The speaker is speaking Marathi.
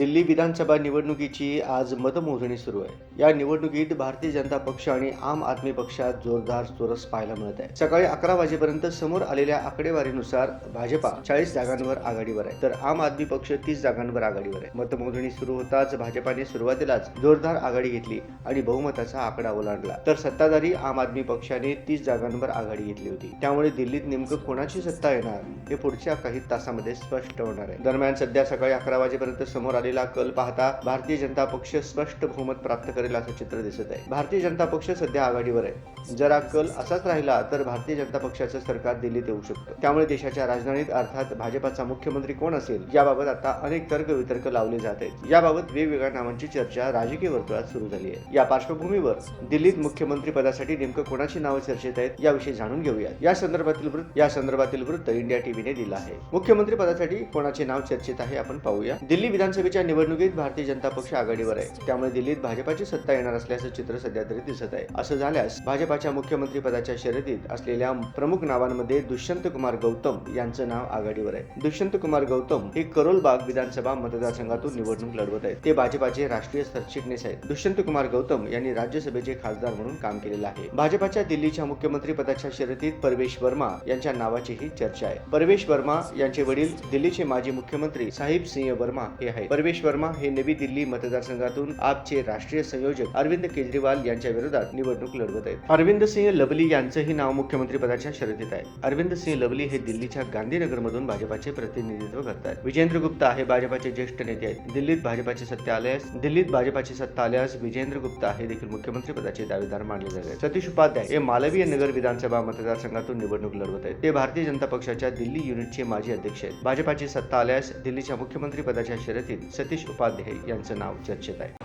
दिल्ली विधानसभा निवडणुकीची आज मतमोजणी सुरू आहे. या निवडणुकीत भारतीय जनता पक्ष आणि आम आदमी पक्षात जोरदार चोरस पाहायला मिळत आहे. सकाळी अकरा वाजेपर्यंत समोर आलेल्या आकडेवारीनुसार भाजपा चाळीस जागांवर आघाडीवर आहे तर आम आदमी पक्ष तीस जागांवर आघाडीवर आहे. मतमोजणी सुरू होताच भाजपाने सुरुवातीलाच जोरदार आघाडी घेतली आणि बहुमताचा आकडा ओलांडला. तर सत्ताधारी आम आदमी पक्षाने तीस जागांवर आघाडी घेतली होती. त्यामुळे दिल्लीत नेमकं कोणाची सत्ता येणार हे पुढच्या काही तासामध्ये स्पष्ट होणार आहे. दरम्यान सध्या सकाळी अकरा वाजेपर्यंत समोर आले आलेला कल पाहता भारतीय जनता पक्ष स्पष्ट बहुमत प्राप्त करेल असं चित्र दिसत आहे. भारतीय जनता पक्ष सध्या आघाडीवर आहे. जर कल असाच राहिला तर भारतीय जनता पक्षाचं सरकार दिल्लीत येऊ शकतं. त्यामुळे देशाच्या राजधानीत अर्थात भाजपाचा मुख्यमंत्री कोण असेल याबाबत आता अनेक तर्क वितर्क लावले जात आहेत. याबाबत वेगवेगळ्या नावांची चर्चा राजकीय वर्तुळात सुरू झाली आहे. या पार्श्वभूमीवर दिल्लीत मुख्यमंत्री पदासाठी नेमकं कोणाची नावं चर्चेत आहेत याविषयी जाणून घेऊया या संदर्भातील वृत्त या संदर्भातील वृत्त इंडिया टीव्हीने दिलं आहे. मुख्यमंत्री पदासाठी कोणाचे नाव चर्चेत आहे आपण पाहूया. दिल्ली विधानसभेच्या निवडणुकीत भारतीय जनता पक्ष आघाडीवर आहे. त्यामुळे दिल्लीत भाजपाची सत्ता येणार असल्याचं चित्र सध्या तरी दिसत आहे. असं झाल्यास भाजप भाजपाच्या मुख्यमंत्रीपदाच्या शर्यतीत असलेल्या प्रमुख नावांमध्ये दुष्यंत कुमार गौतम यांचं नाव आघाडीवर आहे. दुष्यंत कुमार गौतम हे करोलबाग विधानसभा मतदारसंघातून निवडणूक लढवत आहेत. ते भाजपाचे राष्ट्रीय सरचिटणीस आहेत. दुष्यंत कुमार गौतम यांनी राज्यसभेचे खासदार म्हणून काम केलेलं आहे. भाजपाच्या दिल्लीच्या मुख्यमंत्री पदाच्या शर्यतीत परवेश वर्मा यांच्या नावाचीही चर्चा आहे. परवेश वर्मा यांचे वडील दिल्लीचे माजी मुख्यमंत्री साहिब सिंह वर्मा हे आहेत. परवेश वर्मा हे नवी दिल्ली मतदारसंघातून आपचे राष्ट्रीय संयोजक अरविंद केजरीवाल यांच्या विरोधात निवडणूक लढवत आहेत. अरविंद सिंह लवली यांचंही नाव मुख्यमंत्रीपदाच्या शर्यतीत आहे. अरविंद सिंह लवली हे दिल्लीच्या गांधीनगरमधून भाजपाचे प्रतिनिधित्व करतात. विजेंद्र गुप्ता हे भाजपाचे ज्येष्ठ नेते आहेत. दिल्लीत भाजपाची सत्ता आल्यास दिल्लीत भाजपाची सत्ता आल्यास विजेंद्र गुप्ता हे देखील मुख्यमंत्री पदाचे दावेदार मानले जाते सतीश उपाध्याय हे मालवीय नगर विधानसभा मतदारसंघातून निवडणूक लढवत आहेत. ते भारतीय जनता पक्षाच्या दिल्ली युनिटचे माजी अध्यक्ष आहेत. भाजपाची सत्ता आल्यास दिल्लीच्या मुख्यमंत्री पदाच्या शर्यतीत सतीश उपाध्याय यांचं नाव चर्चेत आहे.